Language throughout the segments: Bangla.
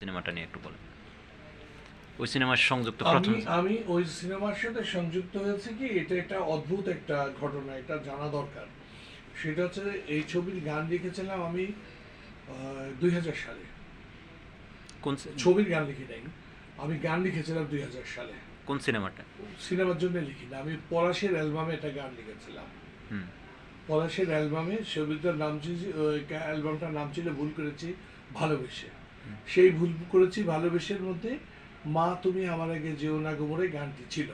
সিনেমাটা নিয়ে একটু বলেন। ওই সিনেমার সংযুক্ত প্রথম আমি ওই সিনেমার সাথে সংযুক্ত হয়েছে কি? এটা একটা অদ্ভুত একটা ঘটনা এটা জানা দরকার। সেটা হচ্ছে এই ছবির গান লিখেছিলাম আমি দুই হাজার সালে। কোন ছবির গান লিখি নাই। আমি গান লিখেছিলাম দুই হাজার সালে। কোন সিনেমাটা? সিনেমার জন্য লিখি না। আমি পলাশের অ্যালবামে একটা গান লিখেছিলাম। হুম। পলাশের অ্যালবামে ছবিটার নাম ছিল অ্যালবামটার নাম ছিল ভুল করেছি ভালোবেসে। সেই ভুল করেছি ভালোবেসের মধ্যে মা তুমি আমার আগে যেও না গোমরে গানটি ছিল।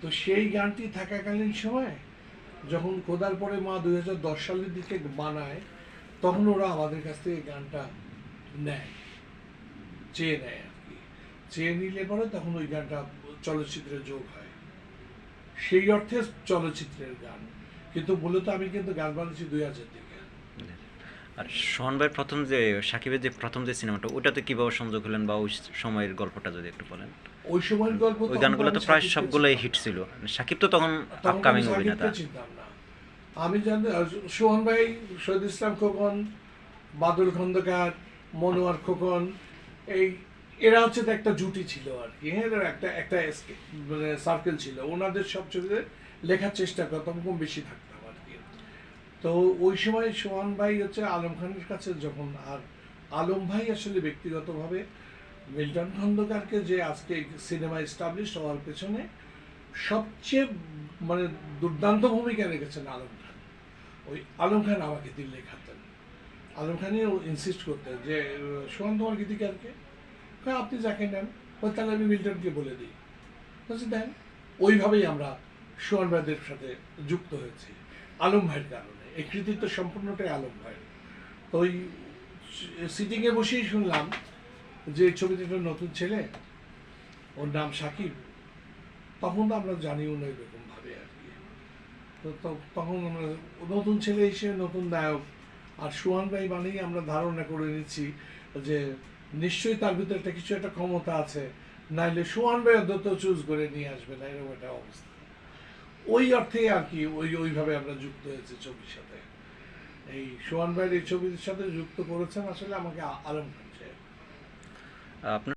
তো সেই গানটি থাকাকালীন সময় যখন খোদার পরে মা দুই সালের দিকে বানায় তখন ওরা আমাদের কাছ থেকে গানটা নেয় চেয়ে নেয় আর কি। চেয়ে নিলে পরে তখন ওই গানটা চলচ্চিত্রে যোগ হয়। সেই অর্থে চলচ্চিত্রের গান। কিন্তু মূলত আমি কিন্তু গান বানিয়েছি দুই হাজার দিকে আর সোহন ভাইয়ের প্রথম যে সাকিবের যে প্রথম যে সিনেমাটা ওটাতে কীভাবে সংযোগ হলেন বা ওই সময়ের গল্পটা যদি একটু বলেন? ওই সময়ের গল্প ওই গানগুলো তো আমি প্রায় সবগুলোই হিট ছিল। সাকিব তো তখন আপকামিং অভিনেতা আমি জানি সোহন ভাই শহীদ ইসলাম খোকন বাদল খন্দকার মনোয়ার খোকন এই এরা হচ্ছে তো একটা জুটি ছিল আর কি। হ্যাঁ একটা একটা মানে সার্কেল ছিল। ওনাদের সব ছবিতে লেখার চেষ্টা করতাম কম বেশি কি তো ওই সময় সোহান ভাই হচ্ছে আলম খানের কাছে যখন আর আলম ভাই আসলে ব্যক্তিগতভাবে মিল্টন খন্দকারকে যে আজকে সিনেমা এস্টাবলিশ হওয়ার পেছনে সবচেয়ে মানে দুর্দান্ত ভূমিকা রেখেছেন আলম খান। ওই আলম খান আমাকে দিল লেখাতেন। আলম খানই ইনসিস্ট করতেন যে সোহান তোমার গীতিকারকে কয়, আপনি যাকে নেন ওই তাহলে আমি মিল্টনকে বলে দিই। বলছি দেন। ওইভাবেই আমরা সোহান ভাইদের সাথে যুক্ত হয়েছি আলম ভাইয়ের কারণে। এই কৃতিত্ব সম্পূর্ণটাই আলোক ভাইয়ের তো ওই সিটিংয়ে বসেই শুনলাম যে একটা নতুন ছেলে, ওর নাম সাকিব, তখন তো আমরা জানিও না এরকম ভাবে আর কি। তো তো- তখন আমরা নতুন ছেলে হিসেবে নতুন নায়ক আর সুহান ভাই মানেই আমরা ধারণা করে নিচ্ছি যে নিশ্চয়ই তার ভিতরে একটা কিছু একটা ক্ষমতা আছে, নাইলে সুহান ভাই অন্তত চুজ করে নিয়ে আসবে না এরকম একটা অবস্থা। ওই অর্থে আর কি, ওই ওইভাবে আমরা যুক্ত হয়েছে ছবির সাথে এই সোহান ভাইয়ের এই ছবির সাথে যুক্ত করেছেন আসলে আমাকে আলম খান সাহেব। আপনার